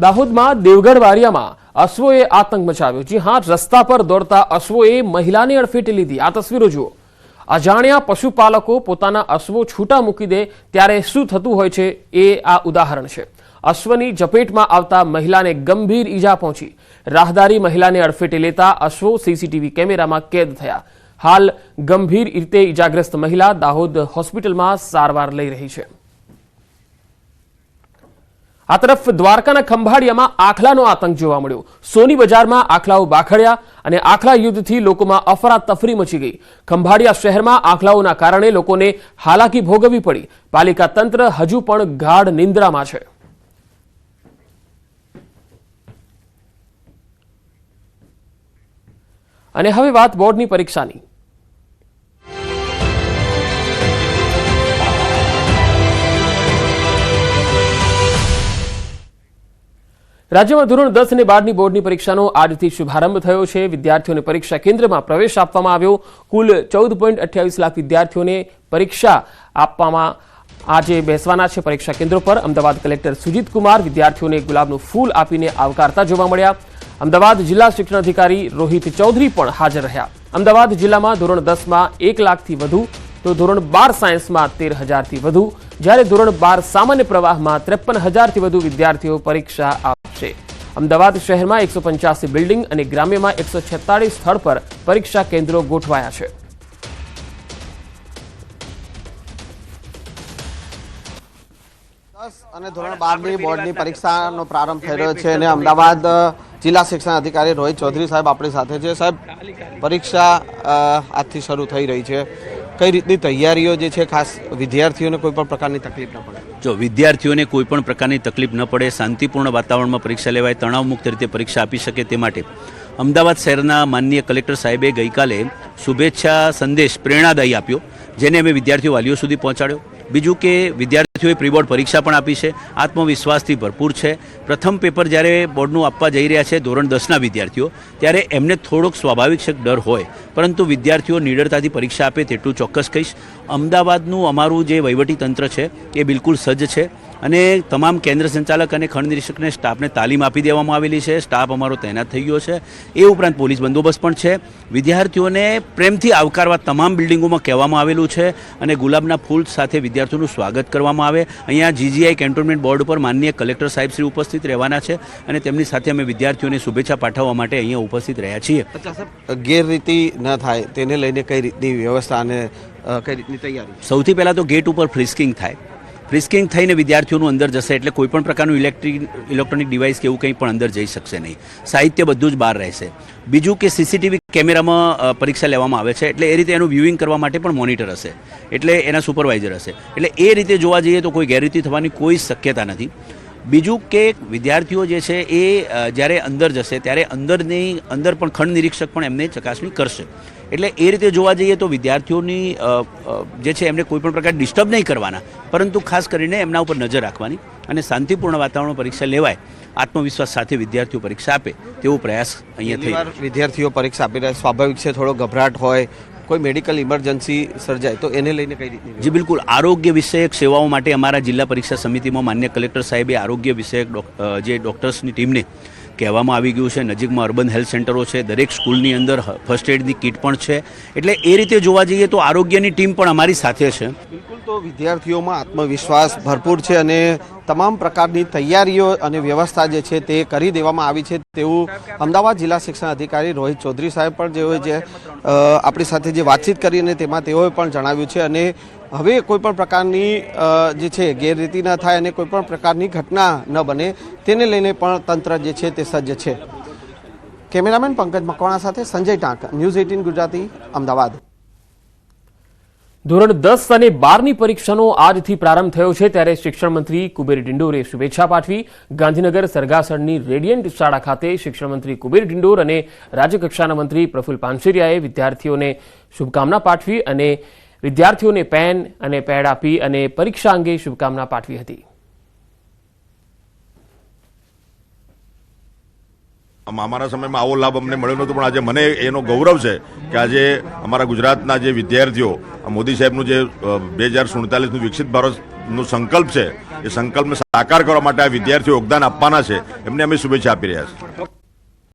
દાહોદમાં દેવગઢ વારિયામાં અશ્વોએ આતંક મચાવ્યો. જી હા, રસ્તા પર દોડતા અશ્વોએ મહિલાને અડફેટે લીધી. આ તસવીરો જુઓ. અજાણ્યા પશુપાલકો પોતાના અશ્વો છૂટા મૂકી દે ત્યારે શું થતું હોય છે એ આ ઉદાહરણ છે. અશ્વની ઝપેટમાં આવતા મહિલાને ગંભીર ઈજા પહોંચી. રાહદારી મહિલાને અડફેટે લેતા અશ્વો સીસીટીવી કેમેરામાં કેદ થયા. હાલ ગંભીર રીતે ઈજાગ્રસ્ત મહિલા દાહોદ હોસ્પિટલમાં સારવાર લઈ રહી છે. આ તરફ દ્વારકાના ખંભાળિયામાં આખલાનો આતંક જોવા મળ્યો. સોની બજારમાં આખલાઓ બાખડ્યા અને આખલા યુદ્ધથી લોકોમાં અફરાતફરી મચી ગઈ. ખંભાળિયા શહેરમાં આખલાઓના કારણે લોકોને હાલાકી ભોગવવી પડી. પાલિકા તંત્ર હજુ પણ ગાઢ નિંદ્રામાં છે. અને હવે વાત બોર્ડની પરીક્ષાની. રાજ્યમાં ધોરણ દસ અને બારની બોર્ડની પરીક્ષાનો આજથી શુભારંભ થયો છે. વિદ્યાર્થીઓને પરીક્ષા કેન્દ્રમાં પ્રવેશ આપવામાં આવ્યો. કુલ ચૌદ પોઈન્ટ અઠ્યાવીસ લાખ વિદ્યાર્થીઓને પરીક્ષા આપવામાં આજે બેસવાના છે. પરીક્ષા કેન્દ્રો પર અમદાવાદ કલેક્ટર સુજીત કુમાર વિદ્યાર્થીઓને ગુલાબનું ફૂલ આપીને આવકારતા જોવા મળ્યા. અમદાવાદ જિલ્લા શિક્ષણ અધિકારી રોહિત ચૌધરી પણ હાજર રહ્યા. અમદાવાદ જિલ્લામાં ધોરણ દસમાં એક લાખથી વધુ, તો ધોરણ બાર સાયન્સમાં તેર હજારથી વધુ. જ્યારે ધોરણ બાર સામાન્ય પ્રવાહમાં ત્રેપન હજારથી વધુ વિદ્યાર્થીઓ પરીક્ષા આપશે અમદાવાદ શહેરમાં એકસો પંચ્યાસી બિલ્ડિંગ અને ગ્રામ્યમાં એકસો છેતાળીસ સ્થળ પર પરીક્ષા કેન્દ્રો ગોઠવાયા છે. અને ધોરણ બારની બોર્ડની પરીક્ષાનો પ્રારંભ થઈ રહ્યો છે અને અમદાવાદ જિલ્લા શિક્ષણ અધિકારી રોહિત ચૌધરી સાહેબ આપણી સાથે છે. સાહેબ, પરીક્ષા આજથી શરૂ થઈ રહી છે. કઈ રીતની તૈયારીઓ જે છે ખાસ વિદ્યાર્થીઓને કોઈ પણ પ્રકારની તકલીફ ન પડે? જો વિદ્યાર્થીઓને કોઈ પણ પ્રકારની તકલીફ ન પડે, શાંતિપૂર્ણ વાતાવરણમાં પરીક્ષા લેવાય, તણાવમુક્ત રીતે પરીક્ષા આપી શકે તે માટે અમદાવાદ શહેરના માનનીય કલેક્ટર સાહેબે ગઈકાલે શુભેચ્છા સંદેશ પ્રેરણાદાયી આપ્યો, જેને અમે વિદ્યાર્થીઓ વાલીઓ સુધી પહોંચાડ્યો. બીજું કે વિદ્યાર્થીઓએ પ્રી બોર્ડ પરીક્ષા પણ આપી છે. આત્મવિશ્વાસથી ભરપૂર છે. પ્રથમ પેપર જ્યારે બોર્ડનું આપવા જઈ રહ્યા છે ધોરણ દસના વિદ્યાર્થીઓ, ત્યારે એમને થોડોક સ્વાભાવિક છે ડર હોય. પરંતુ વિદ્યાર્થીઓ નિડરતાથી પરીક્ષા આપે તેટલું ચોક્કસ કહીશ. અમદાવાદનું અમારું જે વહીવટી તંત્ર છે, એ બિલકુલ સજ્જ છે. અને તમામ કેન્દ્ર સંચાલક અને ખંડ નિરીક્ષકને સ્ટાફને તાલીમ આપી દેવામાં આવેલી છે. સ્ટાફ અમારો તૈનાત થઈ ગયો છે. એ ઉપરાંત પોલીસ બંદોબસ્ત પણ છે. વિદ્યાર્થીઓને પ્રેમથી આવકારવા તમામ બિલ્ડિંગોમાં કહેવામાં આવેલું છે અને ગુલાબના ફૂલ સાથે વિદ્યાર્થીઓનું સ્વાગત કરવામાં આવે. અહીંયા જીજીઆઈ કેન્ટોનમેન્ટ બોર્ડ ઉપર માનનીય કલેક્ટર સાહેબ શ્રી ઉપસ્થિત રહેવાના છે અને તેમની સાથે અમે વિદ્યાર્થીઓને શુભેચ્છા પાઠવવા માટે અહીંયા ઉપસ્થિત રહ્યા છીએ. ગેરરીતિ ન થાય તેને લઈને કઈ રીતની વ્યવસ્થા અને કઈ રીતની તૈયારી? સૌથી પહેલાં તો ગેટ ઉપર ફ્રિસ્કિંગ થાય. ફ્રિસ્કિંગ થઈને વિદ્યાર્થીઓનું અંદર જશે એટલે કોઈ પણ પ્રકારનું ઇલેક્ટ્રિક ઇલેક્ટ્રોનિક ડિવાઇસ કે એવું કંઈ પણ અંદર જઈ શકશે નહીં. સાહિત્ય બધું જ બહાર રહેશે. બીજું કે સીસીટીવી કેમેરામાં પરીક્ષા લેવામાં આવે છે એટલે એ રીતે એનું વ્યૂઇંગ કરવા માટે પણ મોનિટર હશે. એટલે એના સુપરવાઇઝર હશે. એટલે એ રીતે જોવા જઈએ તો કોઈ ગેરરીતિ થવાની કોઈ શક્યતા નથી. બીજું કે વિદ્યાર્થીઓ જે છે એ જ્યારે અંદર જશે, ત્યારે અંદરની, અંદર પણ ખંડ નિરીક્ષક પણ એમને ચકાસણી કરશે. એટલે એ રીતે જોવા જઈએ તો વિદ્યાર્થીઓની જે છે એમને કોઈ પણ પ્રકાર ડિસ્ટર્બ નહીં કરવાના, પરંતુ ખાસ કરીને એમના ઉપર નજર રાખવાની અને શાંતિપૂર્ણ વાતાવરણમાં પરીક્ષા લેવાય, આત્મવિશ્વાસ સાથે વિદ્યાર્થીઓ પરીક્ષા આપે તેવો પ્રયાસ અહીંયા થઈ વિદ્યાર્થીઓ પરીક્ષા આપી રહ્યા સ્વાભાવિક છે, થોડો ગભરાટ હોય કોઈ મેડિકલ ઇમરજન્સી સર્જાય તો એને લઈને કઈ રીતે જી બિલકુલ. આરોગ્ય વિષયક સેવાઓ માટે અમારા જિલ્લા પરીક્ષા સમિતિમાં માન્ય કલેક્ટર સાહેબે આરોગ્ય વિષયક જે ડૉક્ટર્સની ટીમને કહેવામાં આવી ગયું છે નજીકમાં અર્બન હેલ્થ સેન્ટરો છે દરેક સ્કૂલની અંદર ફર્સ્ટ એડની કીટ પણ છે. એટલે એ રીતે જોવા જઈએ તો આરોગ્યની ટીમ પણ અમારી સાથે છે. બિલકુલ તો વિદ્યાર્થીઓમાં આત્મવિશ્વાસ ભરપૂર છે અને તમામ પ્રકારની તૈયારીઓ અને વ્યવસ્થા જે છે તે કરી દેવામાં આવી છે તેવું અમદાવાદ જિલ્લા શિક્ષણ અધિકારી રોહિત ચૌધરી સાહેબ પણ જેઓએ જે આપણી સાથે જે વાતચીત કરી અને તેમાં તેઓએ પણ જણાવ્યું છે અને હવે કોઈ પણ પ્રકારની જે છે ગેરરીતિ ન થાય અને કોઈ પણ પ્રકારની ઘટના ન બને તેને લઈને પણ તંત્ર જે છે તે સજ્જ છે. કેમેરામેન પંકજ મકવાણા સાથે સંજય ટાંક, ન્યૂઝ એઇટીન ગુજરાતી, અમદાવાદ. ધોરણ દસ અને બારની પરીક્ષાનો આજથી પ્રારંભ થયો છે ત્યારે શિક્ષણ મંત્રી કુબેર ડિંડોરે શુભેચ્છા પાઠવી ગાંધીનગર સરગાસણની રેડિયન્ટ શાળા ખાતે શિક્ષણ મંત્રી કુબેર ડિંડોર અને રાજ્યકક્ષાના મંત્રી પ્રફુલ પાનસેરિયાએ વિદ્યાર્થીઓને શુભકામના પાઠવી અને વિદ્યાર્થીઓને પેન અને પેડ આપી અને પરીક્ષા અંગે શુભકામના પાઠવી હતી. અમારા સમયમાં આવો લાભ અમને મળ્યો નહોતો, પણ આજે મને એનો ગૌરવ છે કે આજે અમારા ગુજરાતના જે વિદ્યાર્થીઓ મોદી સાહેબનું જે બે હજાર સુડતાલીસનું વિકસિત ભારતનો સંકલ્પ છે, એ સંકલ્પને સાકાર કરવા માટે આ વિદ્યાર્થીઓ યોગદાન આપવાના છે, એમને અમે શુભેચ્છા આપી રહ્યા છીએ.